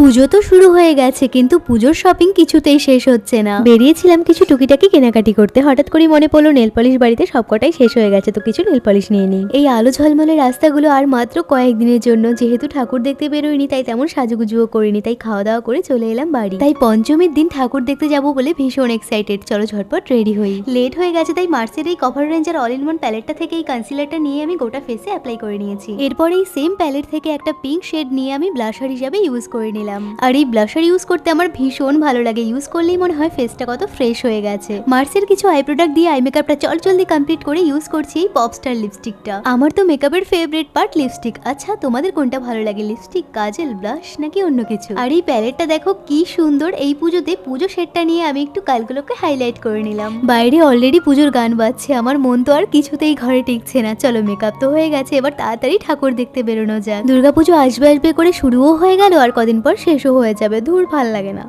পুজো তো শুরু হয়ে গেছে, কিন্তু পুজোর শপিং কিছুতেই শেষ হচ্ছে না। বেরিয়েছিলাম কিছু টুকিটাকি কেনাকাটি করতে। হঠাৎ করে মনে পড়ল নেল পলিশ বাড়িতে সবকটাই শেষ হয়ে গেছে, তো কিছু নেল পলিশ নিয়ে নিই। এই আলো ঝলমলে রাস্তাগুলো আর মাত্র কয়েকদিনের জন্য। যেহেতু ঠাকুর দেখতে বেরোয়নি, তাই তেমন সাজুগুজুও করিনি, তাই খাওয়া দাওয়া করে চলে এলাম বাড়ি। তাই পঞ্চমীর দিন ঠাকুর দেখতে যাব বলে ভীষণ এক্সাইটেড চলো ঝটপট রেডি হই। লেট হয়ে গেছে, তাই মার্সের এই cover ranger all in one প্যালেটটা থেকে এই কনসিলারটা নিয়ে আমি গোটা ফেসে অ্যাপ্লাই করে নিয়েছি। এরপর এই সেম প্যালেট থেকে একটা পিঙ্ক শেড নিয়ে আমি ব্লাশার হিসাবে ইউজ করে নিলাম। আর এই ব্লাশার ইউজ করতে আমার ভীষণ ভালো লাগে। ইউজ করলেই মনে হয় ফেসটা কত ফ্রেশ হয়ে গেছে। মার্সের কিছু আই প্রোডাক্ট দিয়ে আই মেকআপটা চল জলদি কমপ্লিট করে ইউজ করছি এই পপস্টার লিপস্টিকটা আমার তো মেকআপের ফেভারিট পার্ট লিপস্টিক আচ্ছা তোমাদের কোনটা ভালো লাগে? লিপস্টিক কাজল ব্লাশ নাকি অন্য কিছু? আর এই প্যালেটটা দেখো কি সুন্দর। এই পুজোতে পুজো সেটটা নিয়ে আমি একটু কালগুলোকে হাইলাইট করে নিলাম। বাইরে অলরেডি পুজোর গান বাজছে। আমার মন তো আর কিছুতেই ঘরে টিকছে না। চলো মেকআপ তো হয়ে গেছে। এবার তাড়াতাড়ি ঠাকুর দেখতে বেরোনো যাক। দুর্গাপুজো আসবে আসবে করে শুরুও হয়ে গেল। আর কদিন পর শেষও হয়ে যাবে ধুর ভালো লাগে না।